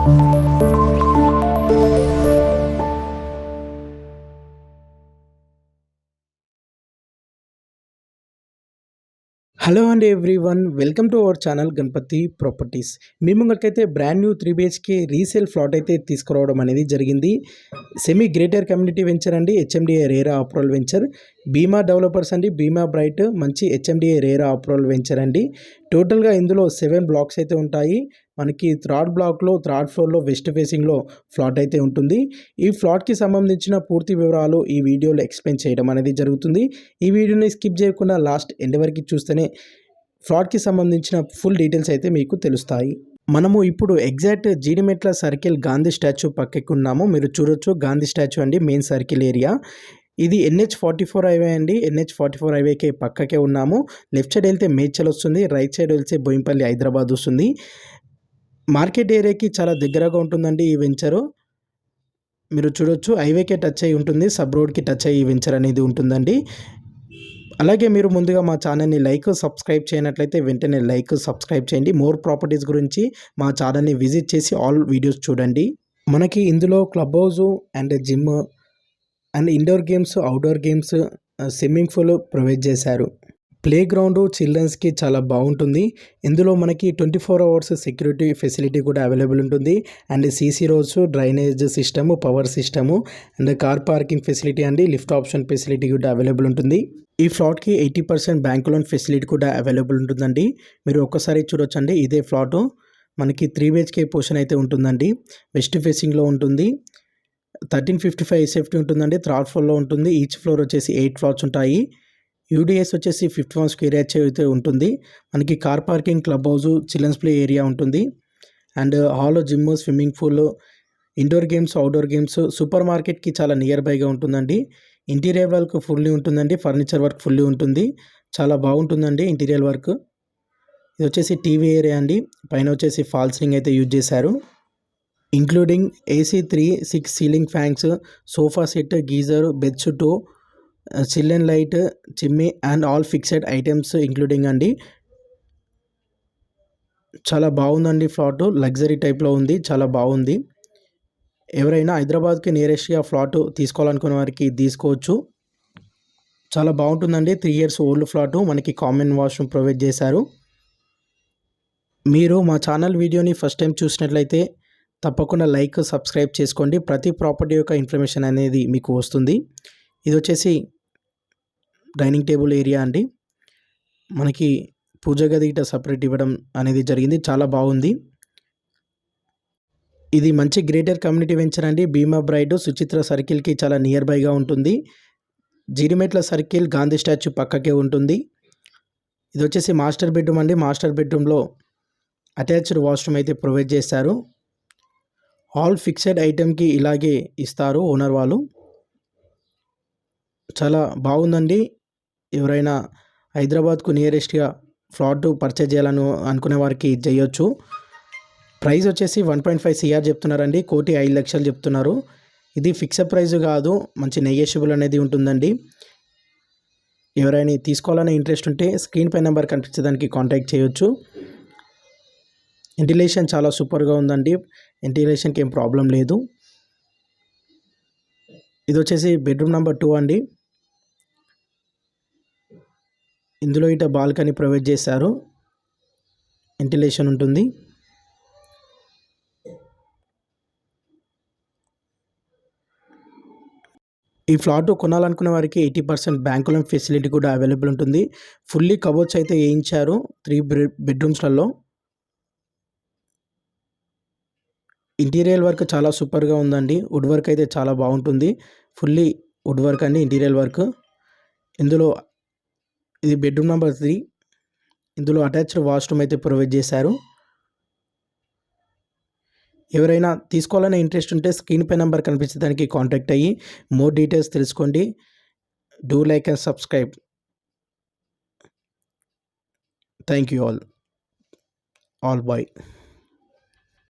Hello అండి everyone welcome to our channel Ganapathi properties me ముంగటికైతే brand new three BHK resale flat అయితే తీసుకురావడం అనేది జరిగింది. సెమీ గ్రేటర్ కమ్యూనిటీ వెంచర్ అండి HMDA RERA approval venture Bheema developers అండి Bheema bright మంచి HMDA RERA approval venture అండి. టోటల్గా ఇందులో సెవెన్ బ్లాక్స్ అయితే ఉంటాయి. మనకి థర్డ్ బ్లాక్లో థర్డ్ ఫ్లోర్లో వెస్ట్ ఫేసింగ్లో ఫ్లాట్ అయితే ఉంటుంది. ఈ ఫ్లాట్కి సంబంధించిన పూర్తి వివరాలు ఈ వీడియోలో ఎక్స్ప్లెయిన్ చేయడం అనేది జరుగుతుంది. ఈ వీడియోని స్కిప్ చేయకుండా లాస్ట్ ఎండ్ వరకు చూస్తేనే ఫ్లాట్కి సంబంధించిన ఫుల్ డీటెయిల్స్ అయితే మీకు తెలుస్తాయి. మనము ఇప్పుడు exact Jeedimetla circle Gandhi statue పక్కకున్నాము మీరు చూడొచ్చు గాంధీ స్టాచ్యూ అండి మెయిన్ సర్కిల్ ఏరియా ఇది ఎన్హెచ్ ఫార్టీ ఫోర్ హైవే అండి. ఎన్హెచ్ ఫార్టీ ఫోర్ హైవేకి పక్కకే ఉన్నాము. లెఫ్ట్ సైడ్ వెళ్తే మేడ్చల్ వస్తుంది. రైట్ సైడ్ వెళ్తే బోయింపల్లి హైదరాబాద్ వస్తుంది. మార్కెట్ ఏరియాకి చాలా దగ్గరగా ఉంటుందండి ఈ వెంచరు. మీరు చూడొచ్చు హైవేకే టచ్ అయ్యి ఉంటుంది సబ్ రోడ్కి టచ్ అయ్యి ఈ వెంచర్ అనేది ఉంటుందండి. అలాగే మీరు ముందుగా మా ఛానల్ని లైక్ సబ్స్క్రైబ్ చేయనట్లయితే వెంటనే లైక్ సబ్స్క్రైబ్ చేయండి. మోర్ ప్రాపర్టీస్ గురించి మా ఛానల్ని విజిట్ చేసి ఆల్ వీడియోస్ చూడండి. మనకి ఇందులో clubhouse and gym and indoor games outdoor games swimming pool provide చేశారు. ప్లే గ్రౌండ్ చిల్డ్రన్స్కి చాలా బాగుంటుంది. ఇందులో మనకి twenty four hours security facility కూడా అవైలబుల్ ఉంటుంది. And CC roads drainage system power system and car parking facility అండి లిఫ్ట్ ఆప్షన్ ఫెసిలిటీ కూడా అవైలబుల్ ఉంటుంది. ఈ ఫ్లాట్కి eighty percent bank loan facility కూడా అవైలబుల్ ఉంటుందండి. మీరు ఒక్కసారి చూడొచ్చండి ఇదే ఫ్లాటు. మనకి త్రీ బిహెచ్కే పోర్షన్ అయితే ఉంటుందండి. వెస్ట్ ఫేసింగ్లో ఉంటుంది. థర్టీన్ ఫిఫ్టీ ఫైవ్ సేఫ్టీ ఉంటుందండి. థర్డ్ ఫ్లోర్లో ఉంటుంది. ఈచ్ ఫ్లోర్ వచ్చేసి ఎయిట్ ఫ్లాట్స్ ఉంటాయి. యూడిఎస్ వచ్చేసి ఫిఫ్త్ వన్ స్క్వేర్ యాచ్ అయితే ఉంటుంది. మనకి car parking club house children's play area ఉంటుంది. And hall gym swimming pool indoor games outdoor games super మార్కెట్కి చాలా నియర్ బైగా ఉంటుందండి. ఇంటీరియర్ వర్క్ ఫుల్లీ ఉంటుందండి. ఫర్నిచర్ వర్క్ ఫుల్లీ ఉంటుంది. చాలా బాగుంటుందండి ఇంటీరియర్ వర్క్. ఇది వచ్చేసి టీవీ ఏరియా అండి. పైన వచ్చేసి ఫాల్ సీలింగ్ అయితే యూజ్ చేశారు. Including AC three six ceiling fans sofa set geyser bed చిల్లెన్ light చిమ్మి and all fixed items including అండి చాలా బాగుందండి ఫ్లాట్ లగ్జరీ టైప్లో ఉంది చాలా బాగుంది ఎవరైనా హైదరాబాద్కి నియరెస్ట్గా ఫ్లాట్ తీసుకోవాలనుకున్న వారికి తీసుకోవచ్చు చాలా బాగుంటుందండి త్రీ ఇయర్స్ ఓల్డ్ ఫ్లాటు మనకి కామన్ వాష్రూమ్ ప్రొవైడ్ చేశారు మీరు మా ఛానల్ వీడియోని ఫస్ట్ టైం చూసినట్లయితే తప్పకుండా లైక్ సబ్స్క్రైబ్ చేసుకోండి ప్రతి ప్రాపర్టీ యొక్క ఇన్ఫర్మేషన్ అనేది మీకు వస్తుంది ఇది వచ్చేసి డైనింగ్ టేబుల్ ఏరియా అండి. మనకి పూజ గది ఇట సపరేట్ ఇవ్వడం అనేది జరిగింది. చాలా బాగుంది. ఇది మంచి గ్రేటర్ కమ్యూనిటీ వెంచర్ అండి. భీమా బ్రైడ్ సుచిత్ర సర్కిల్కి చాలా నియర్ బైగా ఉంటుంది. జీడిమెట్ల సర్కిల్ గాంధీ స్టాచ్యూ పక్కకే ఉంటుంది. ఇది వచ్చేసి మాస్టర్ బెడ్రూమ్ అండి. మాస్టర్ బెడ్రూమ్లో అటాచ్డ్ వాష్రూమ్ అయితే ప్రొవైడ్ చేస్తారు ఆల్ ఫిక్సెడ్ ఐటెంకి ఇలాగే ఇస్తారు ఓనర్ వాళ్ళు. చాలా బాగుందండి. ఎవరైనా హైదరాబాద్కు నియరెస్ట్గా ఫ్లాట్ పర్చేజ్ చేయాలని అనుకునే వారికి చేయొచ్చు. ప్రైస్ వచ్చేసి వన్ పాయింట్ ఫైవ్ సిఆర్ చెప్తున్నారండి. కోటి ఐదు లక్షలు చెప్తున్నారు. ఇది ఫిక్స్డ్ ప్రైస్ కాదు. మంచి నెగోషియబుల్ అనేది ఉంటుందండి. ఎవరైనా తీసుకోవాలనే ఇంట్రెస్ట్ ఉంటే స్క్రీన్ పై నెంబర్ కనిపించేదానికి కాంటాక్ట్ చేయొచ్చు. ఇంటిలేషన్ చాలా సూపర్గా ఉందండి. ఇంటిలేషన్కి ఏం ప్రాబ్లం లేదు. ఇది వచ్చేసి బెడ్రూమ్ నెంబర్ టూ అండి. ఇందులో ఇట బాల్కనీ ప్రొవైడ్ చేశారు. వెంటిలేషన్ ఉంటుంది. ఈ ఫ్లాట్ కొనాలనుకున్న వారికి eighty percent bank loan facility కూడా అవైలబుల్ ఉంటుంది. ఫుల్లీ కబోర్డ్స్ అయితే వేయించారు త్రీ బెడ్రూమ్స్లలో. ఇంటీరియర్ వర్క్ చాలా సూపర్గా ఉందండి. వుడ్ వర్క్ అయితే చాలా బాగుంటుంది. ఫుల్లీ వుడ్ వర్క్ అండి ఇంటీరియర్ వర్క్ ఇందులో ఇది బెడ్రూమ్ నెంబర్ త్రీ. ఇందులో అటాచ్డ్ వాష్రూమ్ అయితే ప్రొవైడ్ చేశారు. ఎవరైనా తీసుకోవాలనే ఇంట్రెస్ట్ ఉంటే స్క్రీన్ పై నెంబర్ కనిపించడానికి కాంటాక్ట్ అయ్యి మోర్ డీటెయిల్స్ తెలుసుకోండి. Do like and subscribe. Thank you all. All bye.